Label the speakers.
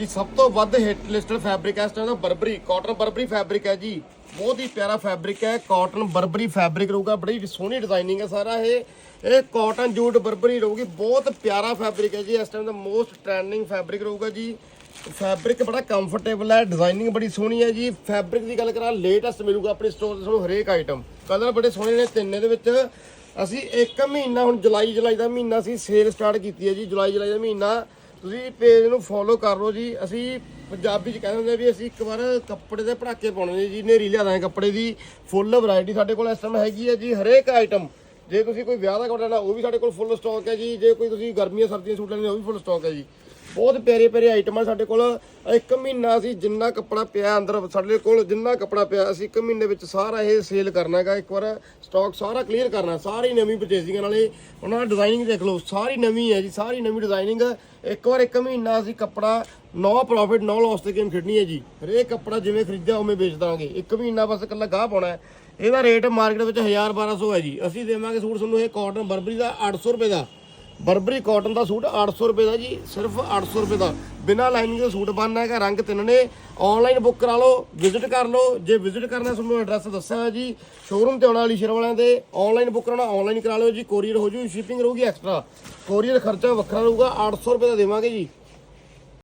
Speaker 1: ਜੀ, ਸਭ ਤੋਂ ਵੱਧ ਹਿੱਟ ਲਿਸਟਡ ਫੈਬਰਿਕ ਹੈ ਇਸ ਟਾਈਮ ਦਾ, ਬਰਬਰੀ ਕਾਟਨ ਬਰਬਰੀ ਫੈਬਰਿਕ ਹੈ ਜੀ। ਬਹੁਤ ਹੀ ਪਿਆਰਾ ਫੈਬਰਿਕ ਹੈ ਕਾਟਨ ਬਰਬਰੀ ਫੈਬਰਿਕ ਰਹੂਗਾ, ਬੜੀ ਸੋਹਣੀ ਡਿਜ਼ਾਈਨਿੰਗ ਹੈ ਸਾਰਾ ਇਹ। ਇਹ ਕਾਟਨ ਜੂਟ ਬਰਬਰੀ ਰਹੂਗੀ, ਬਹੁਤ ਪਿਆਰਾ ਫੈਬਰਿਕ ਹੈ ਜੀ, ਇਸ ਟਾਈਮ ਦਾ ਮੋਸਟ ਟ੍ਰੈਂਡਿੰਗ ਫੈਬਰਿਕ ਰਹੂਗਾ ਜੀ। ਫੈਬਰਿਕ ਬੜਾ ਕੰਫਰਟੇਬਲ ਹੈ ਡਿਜ਼ਾਈਨਿੰਗ ਬੜੀ ਸੋਹਣੀ ਹੈ ਜੀ। ਫੈਬਰਿਕ ਦੀ ਗੱਲ ਕਰਾਂ ਲੇਟੈਸਟ ਮਿਲੂਗਾ ਆਪਣੇ ਸਟੋਰ ਤੇ ਤੁਹਾਨੂੰ ਹਰੇਕ ਆਈਟਮ ਕਲਰ ਬੜੇ ਸੋਹਣੇ ਨੇ ਤਿੰਨੇ ਦੇ ਵਿੱਚ। ਅਸੀਂ ਇੱਕ ਮਹੀਨਾ ਹੁਣ ਜੁਲਾਈ ਜੁਲਾਈ ਦਾ ਮਹੀਨਾ ਅਸੀਂ ਸੇਲ ਸਟਾਰਟ ਕੀਤੀ ਹੈ ਜੀ, ਜੁਲਾਈ ਜੁਲਾਈ ਦਾ ਮਹੀਨਾ। ਤੁਸੀਂ ਪੇਜ ਨੂੰ ਫੋਲੋ ਕਰ ਲਓ ਜੀ। ਅਸੀਂ ਪੰਜਾਬੀ ਚ ਕਹਿੰਦੇ ਹੁੰਦੇ ਵੀ ਅਸੀਂ ਇੱਕ ਵਾਰ ਕੱਪੜੇ ਦੇ ਪੜਾਕੇ ਪਾਉਣੇ ਨੇ ਜੀ ਨੇਰੀ ਲਿਆ ਦਾਂਗੇ ਕੱਪੜੇ ਦੀ। ਫੁੱਲ ਵੈਰਾਈਟੀ ਸਾਡੇ ਕੋਲ ਇਸ ਟਾਈਮ ਹੈਗੀ ਹੈ ਜੀ, ਹਰੇਕ ਆਈਟਮ ਜੇ ਤੁਸੀਂ ਕੋਈ ਵਿਆਹ ਦਾ ਕੱਪੜਾ ਲੈਣਾ, ਉਹ ਵੀ ਸਾਡੇ ਕੋਲ ਫੁੱਲ ਸਟਾਕ ਹੈ ਜੀ। ਜੇ ਕੋਈ ਤੁਸੀਂ ਗਰਮੀਆਂ ਸਰਦੀਆਂ ਸੂਟ ਲੈਣੇ, ਉਹ ਵੀ ਫੁੱਲ ਸਟਾਕ ਹੈ ਜੀ। ਬਹੁਤ ਪਿਆਰੇ ਪਿਆਰੇ ਆਈਟਮਾਂ ਸਾਡੇ ਕੋਲ। ਇੱਕ ਮਹੀਨਾ ਅਸੀਂ ਜਿੰਨਾ ਕੱਪੜਾ ਪਿਆ ਅੰਦਰ, ਸਾਡੇ ਕੋਲ ਜਿੰਨਾ ਕੱਪੜਾ ਪਿਆ, ਅਸੀਂ ਇੱਕ ਮਹੀਨੇ ਵਿੱਚ ਸਾਰਾ ਇਹ ਸੇਲ ਕਰਨਾ ਹੈਗਾ। ਇੱਕ ਵਾਰ ਸਟਾਕ ਸਾਰਾ ਕਲੀਅਰ ਕਰਨਾ, ਸਾਰੀ ਨਵੀਂ ਪਰਚੇਸਿੰਗ ਨਾਲੇ ਉਹਨਾਂ ਦਾ ਡਿਜ਼ਾਈਨਿੰਗ ਦੇਖ ਲਓ, ਸਾਰੀ ਨਵੀਂ ਹੈ ਜੀ, ਸਾਰੀ ਨਵੀਂ ਡਿਜ਼ਾਈਨਿੰਗ ਇੱਕ ਵਾਰ ਇੱਕ ਮਹੀਨਾ ਅਸੀਂ ਕੱਪੜਾ ਨੋ ਪ੍ਰੋਫਿਟ ਨੋ ਲਾਸ ਤੇ ਗੇਮ ਖੇਡਣੀ ਹੈ ਜੀ। ਹਰੇਕ ਕੱਪੜਾ ਜਿਵੇਂ ਖਰੀਦਿਆ, ਉਵੇਂ ਵੇਚ ਦਾਂਗੇ। ਇੱਕ ਮਹੀਨਾ ਬਸ ਇਕੱਲਾ ਗਾਹ ਪਾਉਣਾ ਹੈ। ਇਹਦਾ ਰੇਟ ਮਾਰਕੀਟ ਵਿੱਚ 1000 1200 ਹੈ ਜੀ। ਅਸੀਂ ਦੇਵਾਂਗੇ ਸੂਟ ਤੁਹਾਨੂੰ ਇਹ ਕਾਟਨ ਬਰਬਰੀ ਦਾ 800 ਰੁਪਏ ਦਾ। ਬਰਬਰੀ ਕਾਟਨ ਦਾ ਸੂਟ 800 ਰੁਪਏ ਦਾ ਜੀ, ਸਿਰਫ 800 ਰੁਪਏ ਦਾ। ਬਿਨਾਂ ਲਾਈਨਿੰਗ ਦਾ ਸੂਟ ਬਣਨਾ ਹੈਗਾ, ਰੰਗ ਤਿੰਨ ਨੇ। ਆਨਲਾਈਨ ਬੁੱਕ ਕਰਾ ਲਓ ਵਿਜ਼ਿਟ ਕਰ ਲਓ। ਜੇ ਵਿਜ਼ਿਟ ਕਰਨਾ ਤੁਹਾਨੂੰ ਐਡਰੈਸ ਦੱਸਿਆ ਹੈ ਜੀ। ਸ਼ੋਰੂਮ ਤੇ ਆਉਣਾ ਵਾਲੀ ਸ਼ੇਰ ਵਾਲਿਆਂ ਦੇ ਆਨਲਾਈਨ ਬੁੱਕ ਕਰਾਉਣਾ ਆਨਲਾਈਨ ਕਰਾ ਲਓ ਜੀ। ਕੋਰੀਅਰ ਹੋ ਜੂ ਸ਼ਿਪਿੰਗ ਰਹੂਗੀ ਐਕਸਟਰਾ ਕੋਰੀਅਰ ਖਰਚਾ ਵੱਖਰਾ ਰਹੂਗਾ 800 ਰੁਪਏ ਦਾ ਦੇਵਾਂਗੇ ਜੀ।